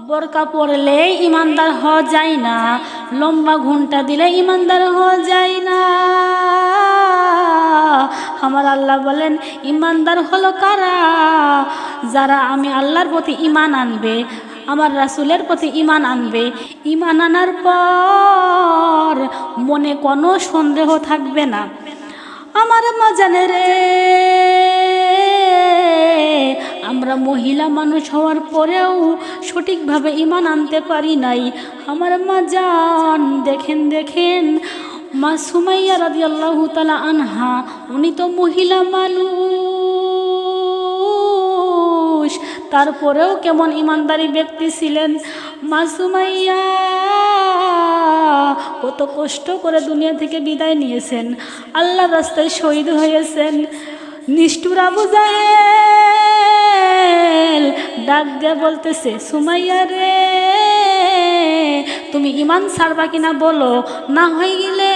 বোরকা পরলে ইমানদার হওয়া যায় না, লম্বা ঘুমটা দিলে ইমানদার হওয়া যায় না। আমার আল্লাহ বলেন, ইমানদার হলো কারা? যারা আমি আল্লাহর প্রতি ইমান আনবে, আমার রাসুলের প্রতি ইমান আনবে ইমান আনার পর মনে কোনো সন্দেহ থাকবে না। আমার মজানে রে মহিলা মানুষ হওয়ার পরেও সঠিকভাবে ইমান আনতে পারি নাই। আমার মা যান দেখেন দেখেন, মা সুমাইয়া রাজি আল্লাহ তালা আনহা, উনি তো মহিলা মানুষ। তারপরেও কেমন ইমানদারি ব্যক্তি ছিলেন? মা সুমাইয়া কত কষ্ট করে দুনিয়া থেকে বিদায় নিয়েছেন। আল্লাহ রাস্তায় শহীদ হয়েছেন। নিষ্ঠুর জাহেল ডাক দিয়ে বলতেছে, সুমাইয়া রে, তুমি ইমান ছাড়বা কিনা বলো? না হয়ে গেলে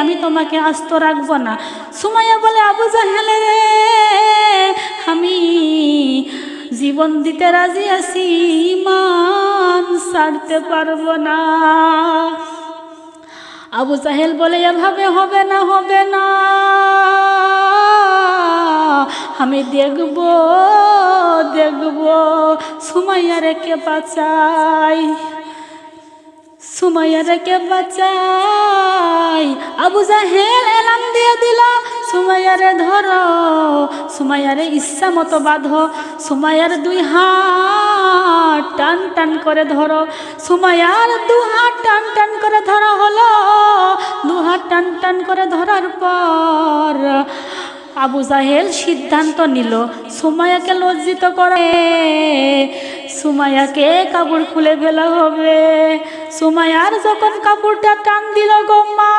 আমি তোমাকে আস্ত রাখব না। সুমাইয়া বলে, আবু জাহেল রে, আমি জীবন দিতে রাজি আছি ইমান ছাড়তে পারব না। আবু জাহেল বলে, এভাবে হবে না হবে না। আমি দেখব দেখব সুমাইয়া রেখে বাঁচাই সুমাইয়া রেখে বাঁচাই। আবু জাহেল এলাম দিয়ে দিল সুমাইয়ারে ধরো সুমাইয়ারে ইচ্ছা মতো বাঁধো সুমাইয়ার দুই হাত টান টান করে ধরো সুমাইয়ার দু হাত টান টান করে ধরা হলো, দু হাত টান টান করে ধরার পর আবু জাহেল সিদ্ধান্ত নিল সুমায়াকে লজ্জিত করে সুমাইয়াকে কাপড় খুলে ফেলা হবে। সুমাইয়ার যখন কাপড়টা টান দিল গোম্মা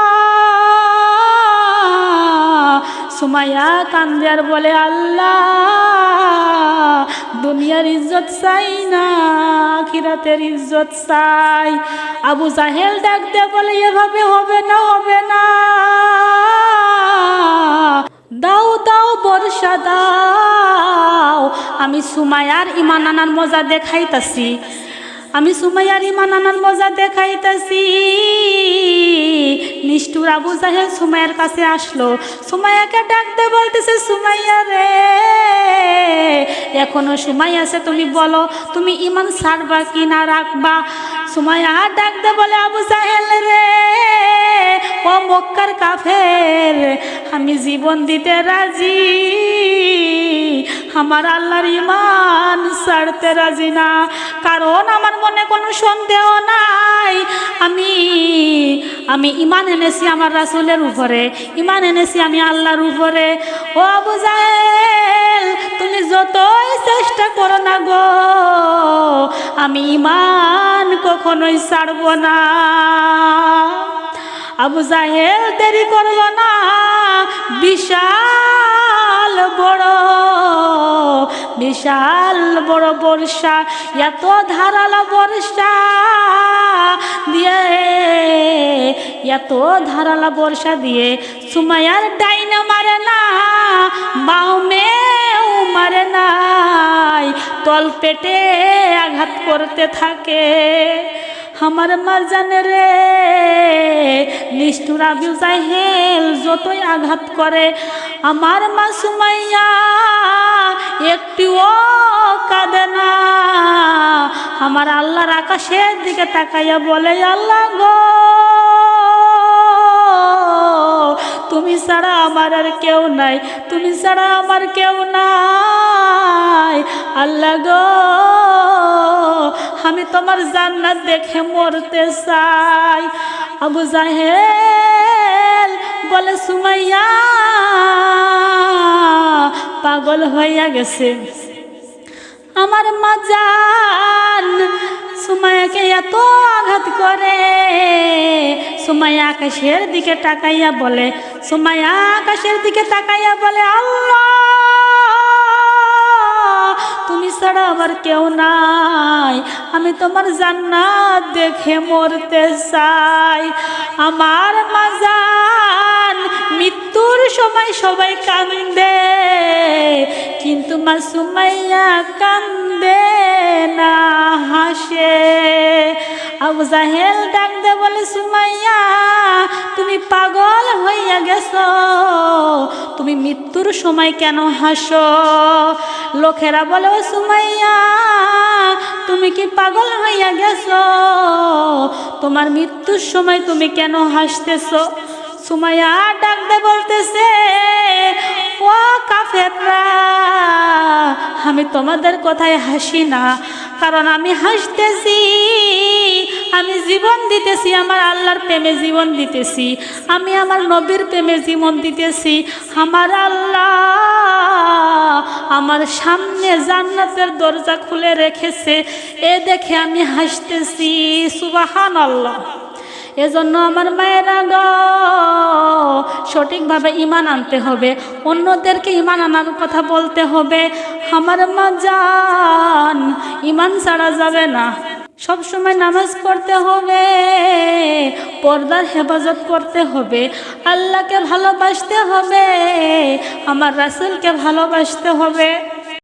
সুমায়া কান্দে আর বলে, আল্লাহ, দুনিয়ার ইজ্জত চাই না, আখিরাতের ইজ্জত চাই। আবু জাহেল ডাক দে বলে, এভাবে হবে না, হবে দাও বর্ষা দাও। আমি সুমায়ার ইমান আনার মজা দেখাইতাছি। আমি সুমাইয়ার ইমান আনার মজা দেখাইতাছি। নিষ্ঠুর আবু জাহেল সুমাইয়ার কাছে আসলো। সুমাইয়াকে ডাকতে বলতেছে, সুমাইয়া রে, এখনও সময় আছে, তুমি বলো, তুমি ইমান ছাড়বা কি না রাখবা? সুমাইয়া ডাকতে বলে, আবু জাহেল রে ও মক্কার কাফের। আমি জীবন দিতে রাজি, আমার আল্লাহর ইমান ছাড়তে রাজি না। কারণ আমার মনে কোনো সন্দেহ নাই। আমি আমি ইমান এনেছি আমার রাসুলের উপরে ইমান এনেছি আমি আল্লাহর উপরে। ও জাহেল, তুমি যতই চেষ্টা করো না গো, আমি ইমান কখনোই ছাড়ব না। আবু জাহেল দেরি করল না। বিশাল বড় বিশাল বড় বর্ষা, এত ধারালো বর্ষা দিয়ে, এত ধারালো বর্ষা দিয়ে সুমায়ার ডাইনে মারে না বাউমেও মারে নাই। তল পেটে আঘাত করতে থাকে। আমার মার জানে রে নিষ্ঠুর আবু জাহেল যতই আঘাত করে আমার মা সুমাইয়া একটিও কাঁদে না আমার আল্লাহর আকাশের দিকে তাকাইয়া বলে আল্লাহ গো তুমি ছাড়া আমার আর কেউ নাই তুমি ছাড়া আমার কেউ নাই আল্লাহ গো আমি তোমার জান্নাত দেখে মরতে চাই। আবু জাহেল বলে, সুমাইয়া, পাগল হইয়া গেছে। আমার মাজান সুমায়াকে এত আঘাত করে। সুমাইয়া আকাশের দিকে তাকাইয়া বলে, সুমাইয়া আকাশের দিকে তাকাইয়া বলে, আল্লাহ ছাড়া আমার কেউ নাই। আমি তোমার জান্নাত দেখে মরতে চাই। আমার মাজান মৃত্যুর সময় সবাই কান্দে, কিন্তু মা সুমাইয়া কান্দে কান্দে না হাসে। আবু জাহেল ডাক দে বলে, সুমাইয়া, তুমি পাগল হইয়া গেছো। তুমি মৃত্যুর সময় কেন হাসো? লোকেরা বলে, ও সুমাইয়া, তুমি কি পাগল হইয়া গেছো? তোমার মৃত্যুর সময় তুমি কেন হাসতেছো? সুমাইয়া ডাক দে বলতেছে, ও কাফেররা, আমি তোমাদের কথায় হাসি না, কারণ আমি হাসতেছি। আমি জীবন দিতেছি, আমার আল্লাহর প্রেমে জীবন দিতেছি, আমি আমার নবীর প্রেমে জীবন দিতেছি, আমার আল্লাহ আমার সামনে জান্নাতের দরজা খুলে রেখেছে, এ দেখে আমি হাসতেছি সুবাহান আল্লাহ এজন্য আমার মায়েরা গ, সঠিকভাবে ইমান আনতে হবে, অন্যদেরকে ইমান আনার কথা বলতে হবে, আমার মা যান ইমান ছাড়া যাবে না। সব সময় নামাজ পড়তে হবে, পর্দার হেফাজত করতে হবে, আল্লাহকে ভালোবাসতে হবে, আমার রাসুলকে ভালোবাসতে হবে।